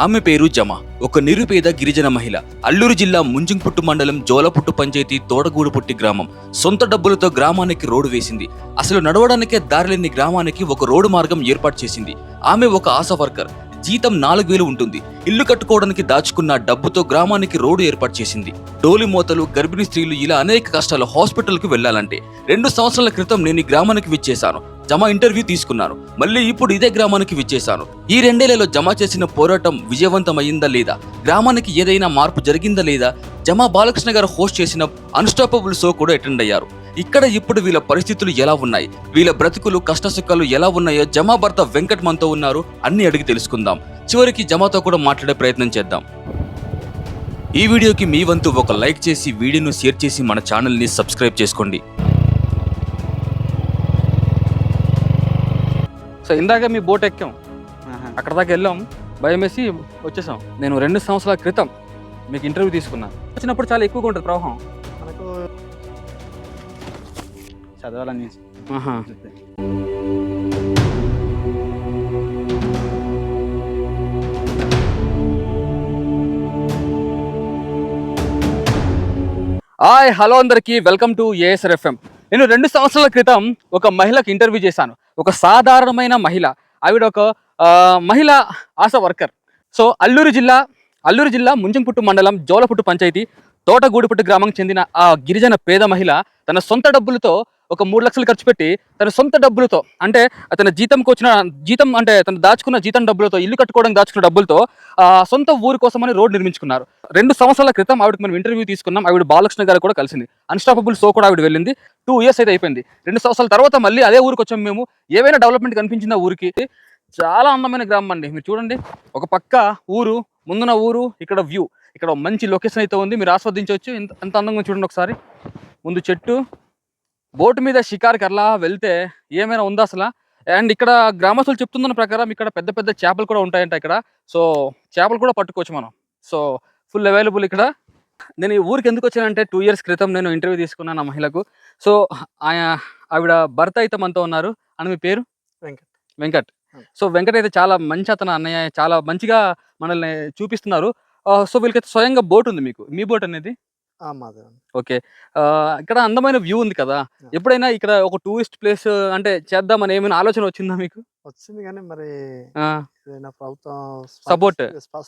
ఆమె పేరు జమ. ఒక నిరుపేద గిరిజన మహిళ. అల్లూరు జిల్లా ముంజింపుట్టు మండలం జోలపుట్టు పంచాయతీ తోడగూడుపుట్టి గ్రామం. సొంత డబ్బులతో గ్రామానికి రోడ్డు వేసింది. అసలు నడవడానికే దారిలేని గ్రామానికి ఒక రోడ్డు మార్గం ఏర్పాటు చేసింది. ఆమె ఒక ఆశా వర్కర్. జీతం నాలుగు వేలు ఉంటుంది. ఇల్లు కట్టుకోవడానికి దాచుకున్న డబ్బుతో గ్రామానికి రోడ్డు ఏర్పాటు చేసింది. డోలి మోతలు గర్భిణీ స్త్రీలు ఇలా అనేక కష్టాలు హాస్పిటల్కి వెళ్ళాలంటే. రెండు సంవత్సరాల క్రితం నేను ఈ గ్రామానికి విచ్చేశాను. జమ ఇంటర్వ్యూ తీసుకున్నాను. మళ్ళీ ఇప్పుడు ఇదే గ్రామానికి విచ్చేశాను. ఈ రెండేళ్ళలో జమ చేసిన పోరాటం విజయవంతమైందా లేదా? గ్రామానికి ఏదైనా మార్పు జరిగిందా లేదా? జమా బాలకృష్ణ గారు హోస్ట్ చేసిన అన్స్టాపబుల్ షో కూడా అటెండ్ అయ్యారు. ఇక్కడ ఇప్పుడు వీళ్ళ పరిస్థితులు ఎలా ఉన్నాయి? వీళ్ళ బ్రతుకులు కష్టసుఖాలు ఎలా ఉన్నాయో జమా భర్త వెంకట్ మనతో ఉన్నారు. అన్ని అడిగి తెలుసుకుందాం. చివరికి జమాతో కూడా మాట్లాడే ప్రయత్నం చేద్దాం. ఈ వీడియోకి మీ వంతు ఒక లైక్ చేసి వీడియోను షేర్ చేసి మన ఛానల్ని సబ్స్క్రైబ్ చేసుకోండి. సో ఇందాక మీ బోట్ ఎక్కాం. అక్కడ దాకా వెళ్ళాం. భయం వేసి వచ్చేసాం. నేను రెండు సంవత్సరాల క్రితం మీకు ఇంటర్వ్యూ తీసుకున్నా. వచ్చినప్పుడు చాలా ఎక్కువగా ఉంటుంది ప్రవాహం. మనకు చదవాలని. హాయ్ హలో అందరికీ. వెల్కమ్ టు ఏఎస్ఆర్ ఎఫ్ఎం నేను రెండు సంవత్సరాల క్రితం ఒక మహిళకి ఇంటర్వ్యూ చేశాను. ఒక సాధారణమైన మహిళ. ఆవిడ ఒక మహిళ ఆశా వర్కర్. సో అల్లూరు జిల్లా అల్లూరు జిల్లా ముంజంపుట్టు మండలం జోలపుట్టు పంచాయతీ తోటగూడిపట్టు గ్రామంకి చెందిన ఆ గిరిజన పేద మహిళ తన సొంత డబ్బులతో ఒక మూడు లక్షలు ఖర్చు పెట్టి తన సొంత డబ్బులతో అంటే తన జీతంకి వచ్చిన జీతం అంటే తను దాచుకున్న జీతం డబ్బులతో ఇల్లు కట్టుకోవడానికి దాచుకున్న డబ్బులతో ఆ సొంత ఊరు కోసమని రోడ్ నిర్మించుకున్నారు. రెండు సంవత్సరాల క్రితం ఆవిడకి మనం ఇంటర్వ్యూ తీసుకున్నాం. ఆవిడ బాలకృష్ణ గారు కూడా కలిసింది. అన్స్టాపబుల్ షో కూడా ఆవిడ వెళ్ళింది. టూ ఇయర్స్ అయితే అయిపోయింది. రెండు సంవత్సరాల తర్వాత మళ్ళీ అదే ఊరికి వచ్చాం మేము. ఏవైనా డెవలప్మెంట్ కనిపించిందా ఊరికి? చాలా అందమైన గ్రామం అండి. మీరు చూడండి. ఒక పక్క ఊరు ముందున ఊరు ఇక్కడ వ్యూ. ఇక్కడ మంచి లొకేషన్ అయితే ఉంది. మీరు ఆస్వాదించవచ్చు. ఎంత ఎంత అందంగా చూడండి ఒకసారి. ముందు చెట్టు. బోటు మీద షికార్కి అలా వెళ్తే ఏమైనా ఉందా అసలు? అండ్ ఇక్కడ గ్రామస్తులు చెప్తున్న ప్రకారం ఇక్కడ పెద్ద పెద్ద చేపలు కూడా ఉంటాయంట ఇక్కడ. సో చేపలు కూడా పట్టుకోవచ్చు మనం. సో ఫుల్ అవైలబుల్ ఇక్కడ. నేను ఈ ఊరికి ఎందుకు వచ్చానంటే టూ ఇయర్స్ క్రితం నేను ఇంటర్వ్యూ తీసుకున్నాను ఆ మహిళకు. సో ఆవిడ భర్త అయితే మనతో ఉన్నారు. అని మీ పేరు? వెంకట్. వెంకట్. సో వెంకట్ అయితే చాలా మంచి అతను అన్నయ్య చాలా మంచిగా మనల్ని చూపిస్తున్నారు. సో వీళ్ళకైతే స్వయంగా బోట్ ఉంది మీకు. మీ బోట్ అనేది? ఓకే. ఇక్కడ అందమైన వ్యూ ఉంది కదా. ఎప్పుడైనా ఇక్కడ ఒక టూరిస్ట్ ప్లేస్ అంటే చేద్దామని ఏమైనా ఆలోచన వచ్చిందా మీకు? వచ్చింది కానీ మరి ప్రభుత్వం Support.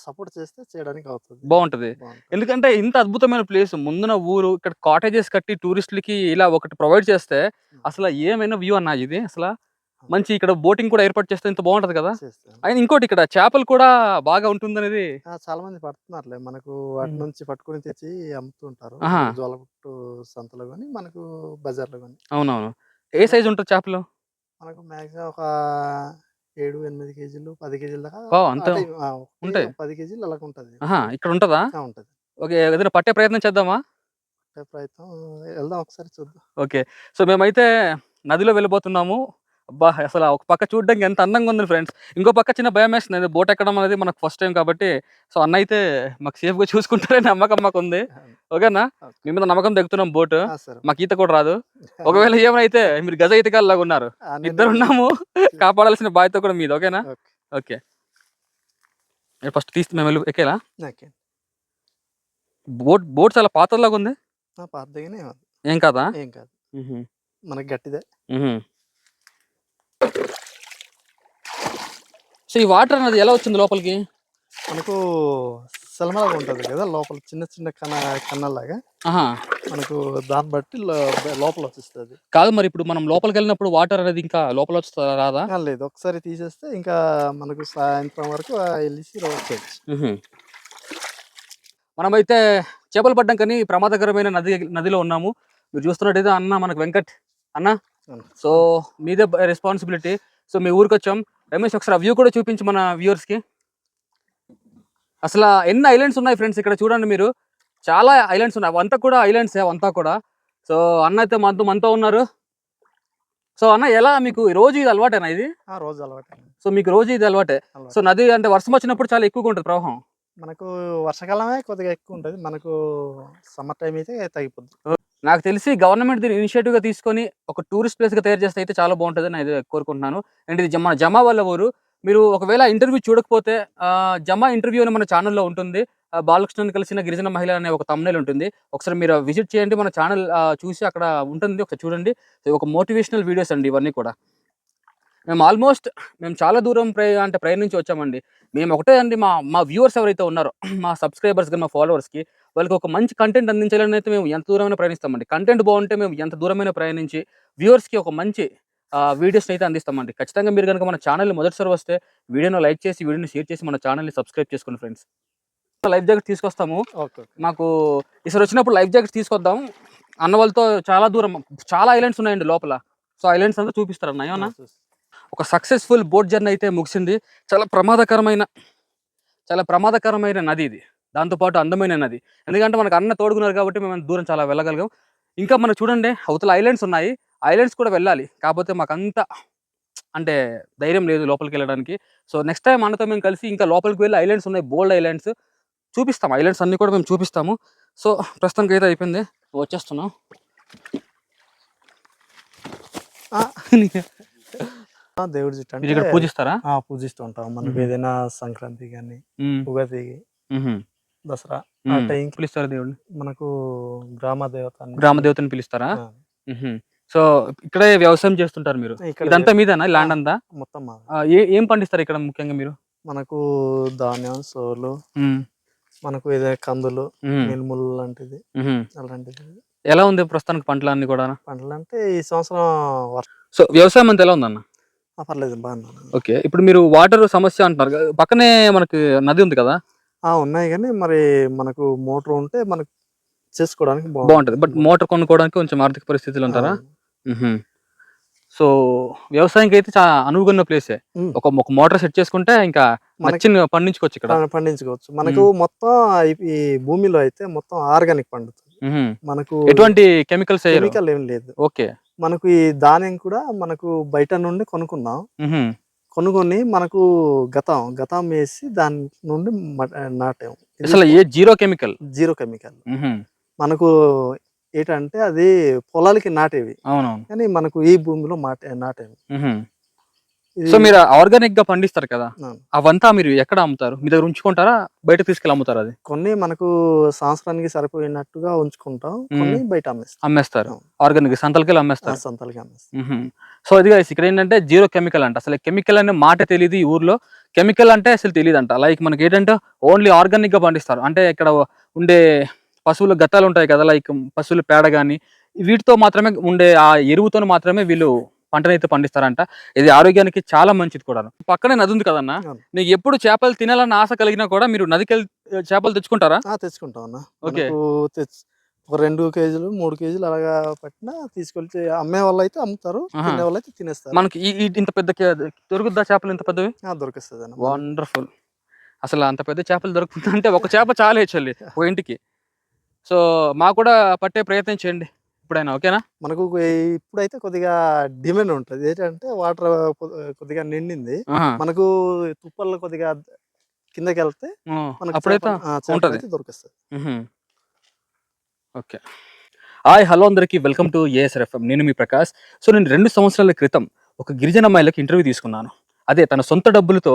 సపోర్ట్ చేస్తే చేయడానికి అవుతుంది. బాగుంటది. బాగుంటుంది. ఎందుకంటే ఇంత అద్భుతమైన ప్లేస్ ముందున ఊరు ఇక్కడ కాటేజెస్ కట్టి టూరిస్టులకి ఇలా ఒకటి ప్రొవైడ్ చేస్తే అసలు ఏమైనా వ్యూ అన్న ఇది అసలు? మంచి ఇక్కడ బోటింగ్ కూడా ఏర్పాటు చేస్తే ఇంత బాగుంటది కదా. అయినా ఇంకోటి ఇక్కడ చేపలు కూడా బాగా ఉంటుందనేది ఆ, చాలా మంది పడుతున్నారులే. మనకు వాటి. నుంచి పట్టుకొని తెచ్చి అమ్ముతుంటారు. జోలపుట్టు సంతలో కానీ మనకు బజార్లో కానీ అవునవును. ఏ సైజ్ ఉంటుంది చేపలు? మనకు మాక్సిమం ఒక ఏడు ఎనిమిది కేజీలు పది కేజీల దాకా అంత ఉంటాయి. పది కేజీలు అలాగ ఉంటుంది. ఇక్కడ ఉంటుందా? ఉంటుంది. ఓకే ఏదైనా పట్టే ప్రయత్నం చేద్దామా? ప్రయత్నం వెళ్దాం ఒకసారి చూద్దాం. ఓకే. సో మేమైతే నదిలో వెళ్ళిపోతున్నాము అబ్బా అసలు ఒక పక్క చూడడానికి ఎంత అందంగా ఉంది ఫ్రెండ్స్ ఇంకో పక్క చిన్న భయం వేస్తుంది. బోట్ ఎక్కడం అనేది మనకు ఫస్ట్ టైం కాబట్టి సో అన్న అయితే మాకు సేఫ్గా చూసుకుంటారని నమ్మకం మాకు ఉంది. ఓకేనా? మీ మీద నమ్మకం దిగుతున్నాం బోట్ మాకు ఈత కూడా రాదు. ఒకవేళ ఏమైతే మీరు గజ ఈతకాలాగా ఉన్నారు. ఇద్దరు ఉన్నాము. కాపాడాల్సిన బాధ్యత కూడా మీది. ఓకేనా? ఓకే. ఫస్ట్ తీస్తే మేము వెళ్ళి ఎక్కేలా? బోట్ బోట్ చాలా పాతలాగా ఉంది. ఏం కాదా? ఏం కాదు. మనకి గట్టిదే. సో ఈ వాటర్ అనేది ఎలా వచ్చింది లోపలికి? మనకు సెలమలాగా ఉంటుంది కదా లోపల చిన్న చిన్న కన్న కన్నలాగా ఆహా. మనకు దాన్ని బట్టి లోపల వచ్చేస్తుంది. కాదు మరి ఇప్పుడు మనం లోపలికి వెళ్ళినప్పుడు వాటర్ అనేది ఇంకా లోపల వస్తుందా రాదా? లేదు. ఒకసారి తీసేస్తే ఇంకా మనకు సాయంత్రం వరకు వెళ్ళేసి వచ్చేయచ్చు. మనమైతే చేపలు పడ్డం కానీ ప్రమాదకరమైన నది నదిలో ఉన్నాము. మీరు చూస్తున్నట్టయితే అన్న మనకు వెంకట్. అన్న. సో మీదే రెస్పాన్సిబిలిటీ. సో మీ ఊరికి వచ్చాం రమేష్ ఒకసారి వ్యూ కూడా చూపించి మన viewers కి. అసలు ఎన్ని ఐలాండ్స్ ఉన్నాయి ఫ్రెండ్స్ ఇక్కడ చూడండి మీరు. చాలా ఐలాండ్స్ ఉన్నాయి. అవంతా కూడా ఐలాండ్స్ అవంతా కూడా. సో అన్న అయితే మనతో మనతో ఉన్నారు. సో అన్న ఎలా మీకు రోజు ఇది అలవాటేనా ఇది? రోజు అలవాటు. సో మీకు రోజు ఇది అలవాటే. సో నది అంటే వర్షం వచ్చినప్పుడు చాలా ఎక్కువగా ఉంటుంది ప్రవాహం. మనకు వర్షాకాలమే కొద్దిగా ఎక్కువ ఉంటుంది. మనకు సమ్మర్ టైం అయితే తగ్గిపోద్ది. నాకు తెలిసి గవర్నమెంట్ దీన్ని ఇనిషియేటివ్గా తీసుకొని ఒక టూరిస్ట్ ప్లేస్గా తయారు చేస్తే అయితే చాలా బాగుంటుంది నేను కోరుకుంటున్నాను. అండ్ ఇది జమా జమా వాళ్ళ ఊరు. మీరు ఒకవేళ ఇంటర్వ్యూ చూడకపోతే జమా ఇంటర్వ్యూ అని మన ఛానల్లో ఉంటుంది. ఆ, బాలకృష్ణన్ కలిసిన గిరిజన మహిళ అనే ఒక తమ్నేల్ ఉంటుంది. ఒకసారి మీరు విజిట్ చేయండి మన ఛానల్ చూసి అక్కడ ఉంటుంది. ఒకసారి చూడండి. ఒక మోటివేషనల్ వీడియోస్ అండి ఇవన్నీ కూడా. మేము ఆల్మోస్ట్ మేము చాలా దూరం ప్రయ అంటే ప్రయాణించి వచ్చామండి. మేము ఒకటే అండి మా మా వ్యూవర్స్ ఎవరైతే ఉన్నారో మా సబ్స్క్రైబర్స్ కానీ మా ఫాలోవర్స్కి వాళ్ళకి ఒక మంచి కంటెంట్ అందించాలని అయితే మేము ఎంత దూరమైనా ప్రయాణిస్తామండి. కంటెంట్ బాగుంటే మేము ఎంత దూరమైనా ప్రయాణించి వ్యూవర్స్కి ఒక మంచి వీడియోస్ని అయితే అందిస్తామండి. ఖచ్చితంగా మీరు కనుక మన ఛానల్ మొదటిసారి వస్తే వీడియోను లైక్ చేసి వీడియోని షేర్ చేసి మన ఛానల్ని సబ్స్క్రైబ్ చేసుకోండి ఫ్రెండ్స్ లైఫ్ జాకెట్ తీసుకొస్తాము. మాకు ఈసారి వచ్చినప్పుడు లైఫ్ జాకెట్స్ తీసుకొద్దాం. అన్న వాళ్ళతో చాలా దూరం చాలా ఐలాండ్స్ ఉన్నాయండి లోపల. సో ఐలాండ్స్ అంతా చూపిస్తారు? అన్న ఏమన్నా ఒక సక్సెస్ఫుల్ బోట్ జర్నీ అయితే ముగిసింది. చాలా ప్రమాదకరమైన చాలా ప్రమాదకరమైన నది ఇది. దాంతోపాటు అందమైన నది. ఎందుకంటే మనకు అన్న తోడుకున్నారు కాబట్టి మేము దూరం చాలా వెళ్ళగలిగాం. ఇంకా మనం చూడండి అవతల ఐలాండ్స్ ఉన్నాయి. ఐలాండ్స్ కూడా వెళ్ళాలి. కాకపోతే మాకు అంటే ధైర్యం లేదు లోపలికి వెళ్ళడానికి. సో నెక్స్ట్ టైం అన్నతో మేము కలిసి ఇంకా లోపలికి వెళ్ళి ఐలాండ్స్ ఉన్నాయి. బోల్డ్ ఐలాండ్స్ చూపిస్తాం. ఐలాండ్స్ అన్నీ కూడా మేము చూపిస్తాము. సో ప్రస్తుతానికి అయితే అయిపోయింది. వచ్చేస్తున్నాం. దేవుడి చుట్టూ ఇక్కడ పూజిస్తారా ఆ, పూజిస్తూ ఉంటాం మనకి. ఏదైనా సంక్రాంతి కానీ. ఉగాది. దసరా పిలుస్తారా దేవుడిని మనకు గ్రామ దేవత గ్రామ దేవతని పిలుస్తారా. సో ఇక్కడే వ్యవసాయం చేస్తుంటారు మీరు ఇదంతా మీదేనా ల్యాండ్ అంతా మొత్తం మాది. ఏ పండిస్తారు ఇక్కడ ముఖ్యంగా మీరు మనకు ధాన్యం సోలు. మనకు ఏదైనా కందులు. మినుములు లాంటిది. అలాంటిది ఎలా ఉంది ప్రస్తుతానికి పంటలు అన్ని కూడా పంటలు అంటే ఈ సంవత్సరం సో వ్యవసాయం అంతా ఎలా ఉందన్న పర్లేదు బాగున్నాను. ఓకే ఇప్పుడు మీరు వాటర్ సమస్య అంటున్నారు కదా, పక్కనే మనకి నది ఉంది కదా? ఆ ఉన్నాయి కానీ మరి మనకు మోటార్ ఉంటే మనకు చేసుకోవడానికి బాగుంటుంది. బట్ మోటార్ కొనుక్కోవడానికి కొంచెం ఆర్థిక పరిస్థితులు ఉంటారా? మ్హూ. సో వ్యవసాయానికి అయితే చాలా అనువుగా ప్లేసే ఉమ్. ఒక ఒక మోటార్ సెట్ చేసుకుంటే ఇంకా మనకి నచ్చిన పండించుకోవచ్చు ఇక్కడ. ప- పండించుకోవచ్చు. మనకు మొత్తం ఈ- ఈ భూమిలో అయితే మొత్తం ఆర్గానిక్ పండుతుంది. మ్హూ. మనకు ఎటువంటి కెమికల్స్ వేయరు? కెమికల్ ఏం లేదు. ఓకే. మనకు ఈ ధాన్యం కూడా మనకు బయట నుండి కొనుక్కున్నాం. కొనుక్కొని మనకు గతం గతం వేసి దాని నుండి నాటాం. అసలు ఏ జీరో కెమికల్? Zero chemical. మనకు ఏంటంటే అది పొలాలకి నాటేవి. అవునవును. కానీ మనకు ఈ భూమిలో మాటే నాటేవి సో మీరు ఆర్గానిక్గా పండిస్తారు కదా. అవంతా మీరు ఎక్కడ అమ్ముతారు? మీ దగ్గర ఉంచుకుంటారా? బయట తీసుకెళ్ళి అమ్ముతారా అది? కొన్ని మనకు సంవత్సరానికి సరిపోయినట్టుగా ఉంచుకుంటాం కొన్ని బయట అమ్మేస్తాం. అమ్మేస్తారు. ఆర్గానిక్ సంతలకి అమ్మేస్తారు. సంతలకి అమ్మేస్తాం మ్హూ. సో guys, ఇక్కడ ఏంటంటే జీరో కెమికల్ అంట. అసలు కెమికల్ అనే మాట తెలియదు ఈ ఊర్లో. కెమికల్ అంటే అసలు తెలియదు అంట లైక్ మనకి ఏంటంటే ఓన్లీ ఆర్గానిక్గా పండిస్తారు. అంటే ఇక్కడ ఉండే పశువుల గత్తాలు ఉంటాయి కదా లైక్ పశువుల పేడ కానీ వీటితో మాత్రమే ఉండే ఆ ఎరువుతో మాత్రమే వీళ్ళు పంటనైతే పండిస్తారంట. ఇది ఆరోగ్యానికి చాలా మంచిది కూడా పక్కనే నది ఉంది కదన్న. నీకు ఎప్పుడు చేపలు తినాలన్న ఆశ కలిగినా కూడా మీరు నదికి వెళ్ళి చేపలు తెచ్చుకుంటారా? ఆ, తెచ్చుకుంటాం అన్న ఓకే. ఒక రెండు కేజీలు మూడు కేజీలు అలాగా పట్టినా తీసుకెళ్తే అమ్మే వాళ్ళు అయితే అమ్ముతారు. తినే వాళ్ళు అయితే తినేస్తారు. మనకి ఇంత పెద్ద కే- దొరుకుద్దా చేపలు ఇంత పెద్దవి? దొరికిస్తుంది అన్న వండర్ఫుల్. అసలు అంత పెద్ద చేపలు దొరుకుతుందంటే ఒక చేప చాలా హెచ్చల్లి ఒక ఇంటికి. సో మాకు కూడా పట్టే ప్రయత్నం చేయండి. ఇప్పుడైనా ఓకేనా? మనకు ఇప్పుడైతే కొద్దిగా డిమాండ్ ఉంటుంది. ఏంటంటే వాటర్ కొద్దిగా నిండింది. మనకు తుప్పల్లో కొద్దిగా కిందకి వెళ్తే మనకు దొరికిస్తుంది. ఓకే. హాయ్ హలో అందరికీ. వెల్కమ్ టు ఏఎస్ఆర్ఎఫ్ఎం నేను మీ ప్రకాష్. సో నేను రెండు సంవత్సరాల క్రితం ఒక గిరిజన అమ్మాయిలకు ఇంటర్వ్యూ తీసుకున్నాను. అదే తన సొంత డబ్బులతో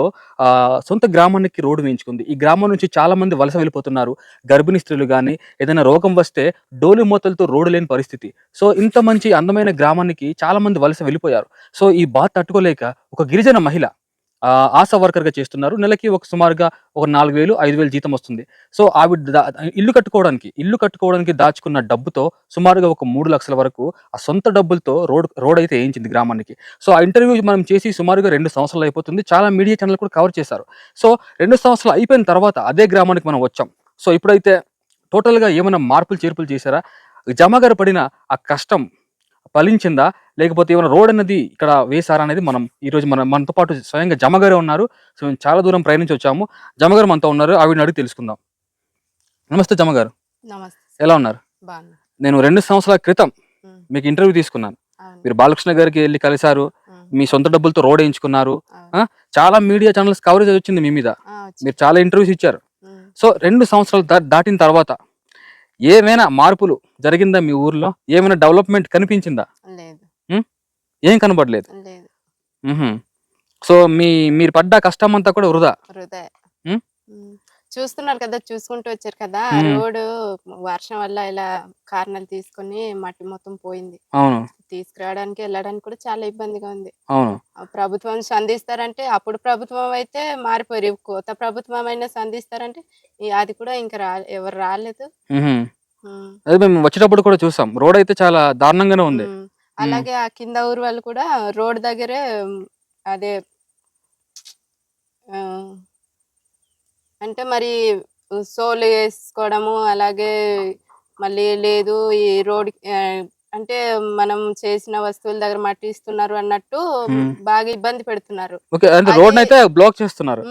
సొంత గ్రామానికి రోడ్డు వేయించుకుంది. ఈ గ్రామం నుంచి చాలా మంది వలస వెళ్ళిపోతున్నారు. గర్భిణీ స్త్రీలు కానీ ఏదైనా రోగం వస్తే డోలు మూతలతో రోడ్డు లేని పరిస్థితి. సో ఇంత మంచి అందమైన గ్రామానికి చాలా మంది వలస వెళ్ళిపోయారు. సో ఈ బాధ తట్టుకోలేక ఒక గిరిజన మహిళ ఆశా వర్కర్గా చేస్తున్నారు. నెలకి ఒక సుమారుగా ఒక నాలుగు వేలు ఐదు వేలు జీతం వస్తుంది. సో ఆవిడ ఇల్లు కట్టుకోవడానికి ఇల్లు కట్టుకోవడానికి దాచుకున్న డబ్బుతో సుమారుగా ఒక మూడు లక్షల వరకు ఆ సొంత డబ్బులతో రోడ్ రోడ్ అయితే వేయించింది గ్రామానికి. సో ఆ ఇంటర్వ్యూ మనం చేసి సుమారుగా రెండు సంవత్సరాలు అయిపోతుంది. చాలా మీడియా ఛానల్ కూడా కవర్ చేశారు. సో రెండు సంవత్సరాలు అయిపోయిన తర్వాత అదే గ్రామానికి మనం వచ్చాం. సో ఇప్పుడైతే టోటల్గా ఏమైనా మార్పులు చేర్పులు చేశారా? జమగారు పడిన ఆ కష్టం ఫలించిందా? లేకపోతే ఏమైనా రోడ్ అనేది ఇక్కడ వేశారా అనేది మనం ఈ రోజు మన మనతో పాటు స్వయంగా జమగారే ఉన్నారు. సో మేము చాలా దూరం ప్రయాణించి వచ్చాము. జమగారు మనతో ఉన్నారు. ఆవిడని అడిగి తెలుసుకుందాం. నమస్తే జమగారు. నమస్తే. ఎలా ఉన్నారు? బాగున్నా. నేను రెండు సంవత్సరాల క్రితం ఉమ్, మీకు ఇంటర్వ్యూ తీసుకున్నాను. అవును, మీరు బాలకృష్ణ గారికి వెళ్ళి కలిశారు. ఉమ్, మీ సొంత డబ్బులతో రోడ్ వేయించుకున్నారు. చాలా మీడియా ఛానల్స్ కవరేజ్ వచ్చింది మీ మీద. ఆ, వచ్చి, మీరు చాలా ఇంటర్వ్యూస్ ఇచ్చారు. ఉమ్, సో రెండు సంవత్సరాలు దా- దాటిన తర్వాత ఏమైనా మార్పులు జరిగిందా మీ ఊర్లో? ఏమైనా డెవలప్మెంట్ కనిపించిందా? లేదు. ఏం కనబడలేదు. సో మీ మీరు పడ్డ కష్టం అంతా కూడా వృధా. చూస్తున్నారు కదా చూసుకుంటూ వచ్చారు కదా. రోడ్డు వర్షం వల్ల ఇలా కారణాలు తీసుకొని మట్టి మొత్తం పోయింది. అవును. తీసుకురావడానికి వెళ్ళడానికి కూడా చాలా ఇబ్బందిగా ఉంది. అవును. ప్రభుత్వం సంధిస్తారంటే అప్పుడు ప్రభుత్వం అయితే ఇప్పుడు కొత్త ప్రభుత్వం అయినా సంధిస్తారంటే అది కూడా ఇంకా రా ఎవరు రాలేదు. అదే మేము వచ్చేటప్పుడు కూడా చూసాం. రోడ్ అయితే చాలా దారుణంగానే ఉంది. అలాగే ఆ కింద ఊరు వాళ్ళు కూడా రోడ్ దగ్గరే అదే ఆ, అంటే మరి సోలు వేసుకోవడము అలాగే మళ్ళీ లేదు ఈ రోడ్ అంటే మనం చేసిన వస్తువుల దగ్గర మట్టి ఇస్తున్నారు అన్నట్టు. బాగా ఇబ్బంది పెడుతున్నారు. ఓకే అంటే అది- రోడ్ అయితే బ్లాక్ చేస్తున్నారు.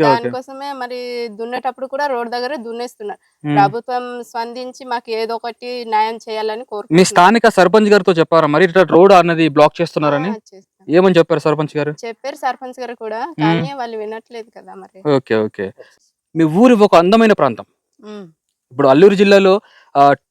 దానికోసమే మరి దున్నేటప్పుడు కూడా రోడ్ దగ్గర దున్నేస్తున్నారు. మ్. ప్రభుత్వం స్పందించి మాకు ఏదో ఒకటి న్యాయం చేయాలని మీ కోరుకుంటున్నాం స్థానిక సర్పంచ్ గారితో చెప్పారా మరి? ఇట్లా రోడ్ అన్నది బ్లాక్ చేస్తున్నారని. ఏమని చెప్పారు సర్పంచ్ గారు? చెప్పారు సర్పంచ్ గారు కూడా కానీ వాళ్ళు వినట్లేదు కదా మరి. Okay okay. మీ ఊరి ఒక అందమైన ప్రాంతం. ఇప్పుడు అల్లూరు జిల్లాలో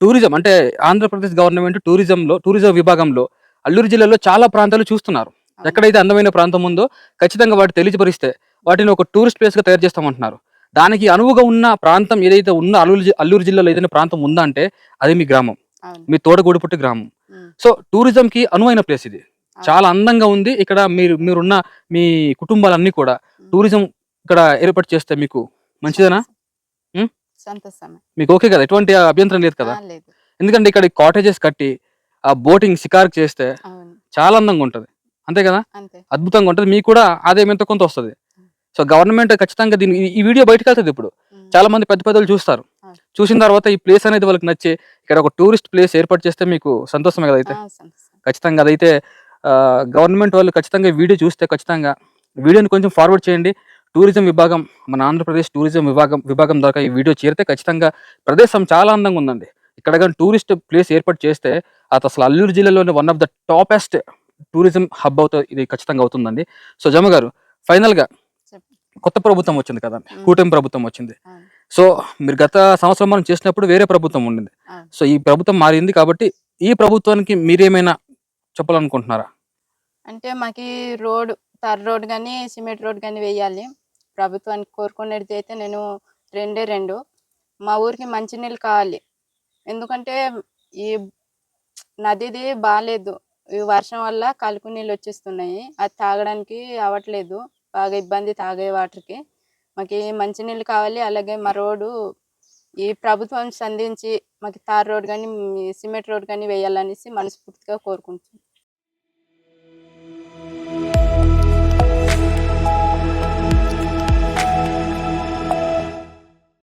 టూరిజం అంటే ఆంధ్రప్రదేశ్ గవర్నమెంట్ టూరిజంలో టూరిజం విభాగంలో అల్లూరు జిల్లాలో చాలా ప్రాంతాలు చూస్తున్నారు. ఎక్కడైతే అందమైన ప్రాంతం ఉందో ఖచ్చితంగా వాటి తెలియపరిస్తే వాటిని ఒక టూరిస్ట్ ప్లేస్గా తయారు చేస్తామంటున్నారు. దానికి అనువుగా ఉన్న ప్రాంతం ఏదైతే ఉందో అల్లూరు అల్లూరు జిల్లాలో ఏదైనా ప్రాంతం ఉందా అంటే అది మీ గ్రామం. మీ తోటగూడుపుట్టి గ్రామం. సో టూరిజం కి అనువైన ప్లేస్ ఇది. చాలా అందంగా ఉంది. ఇక్కడ మీరు మీరున్న మీ కుటుంబాలన్నీ కూడా. టూరిజం ఇక్కడ ఏర్పాటు చేస్తే మీకు మంచిదేనా? సంతోషమే మీకు ఓకే కదా? ఎటువంటి అభ్యంతరం లేదు కదా? లేదు. ఎందుకంటే ఇక్కడ కాటేజెస్ కట్టి ఆ బోటింగ్ షికార్ చేస్తే అవును. చాలా అందంగా ఉంటుంది. అంతే కదా? అంతే. అద్భుతంగా ఉంటుంది. మీకు కూడా ఆదాయం ఎంతో కొంత వస్తుంది. సో గవర్నమెంట్ ఖచ్చితంగా దీని ఈ- ఈ వీడియో బయటకు వెళ్తుంది ఇప్పుడు. ఉమ్, చాలా మంది పెద్ద పెద్దలు చూస్తారు. అవును. చూసిన తర్వాత ఈ ప్లేస్ అనేది వాళ్ళకి నచ్చి ఇక్కడ ఒక టూరిస్ట్ ప్లేస్ ఏర్పాటు చేస్తే మీకు సంతోషమే కదా అయితే? ఆ, సంతోషం ఖచ్చితంగా అదైతే గవర్నమెంట్ వాళ్ళు ఖచ్చితంగా ఈ వీడియో చూస్తే ఖచ్చితంగా వీడియోని కొంచెం ఫార్వర్డ్ చేయండి. టూరిజం విభాగం మన ఆంధ్రప్రదేశ్ టూరిజం విభాగం విభాగం దాకా ఈ వీడియో చేరితే ఖచ్చితంగా ప్రదేశం చాలా అందంగా ఉందండి. ఇక్కడ కానీ టూరిస్ట్ ప్లేస్ ఏర్పాటు చేస్తే అది అసలు అల్లూరు జిల్లాలోని one of the toppest tourism hub అవుతుంది ఇది ఖచ్చితంగా అవుతుందండి. సో జమ గారు ఫైనల్గా చెప్పు. కొత్త ప్రభుత్వం వచ్చింది కదా కూటమి ప్రభుత్వం వచ్చింది. సో మీరు గత సంవత్సరం మనం చేసినప్పుడు వేరే ప్రభుత్వం ఉండింది. సో ఈ ప్రభుత్వం మారింది కాబట్టి ఈ ప్రభుత్వానికి మీరేమైనా చెప్పాలనుకుంటున్నారా? అంటే మాకి రోడ్ తార్ రోడ్ కానీ సిమెంట్ రోడ్ కానీ వేయాలి. ప్రభుత్వానికి కోరుకునేది అయితే నేను రెండే రెండు. మా ఊరికి మంచినీళ్ళు కావాలి. ఎందుకంటే ఈ నదిది బాగాలేదు ఈ వర్షం వల్ల కలుపు నీళ్ళు వచ్చేస్తున్నాయి. అది తాగడానికి అవ్వట్లేదు. బాగా ఇబ్బంది తాగే వాటర్కి. మాకు మంచినీళ్ళు కావాలి. అలాగే మా రోడ్డు ఈ ప్రభుత్వం సంధించి మాకు తార్ రోడ్ కానీ సిమెంట్ రోడ్ కానీ వేయాలనేసి మనస్ఫూర్తిగా కోరుకుంటున్నాను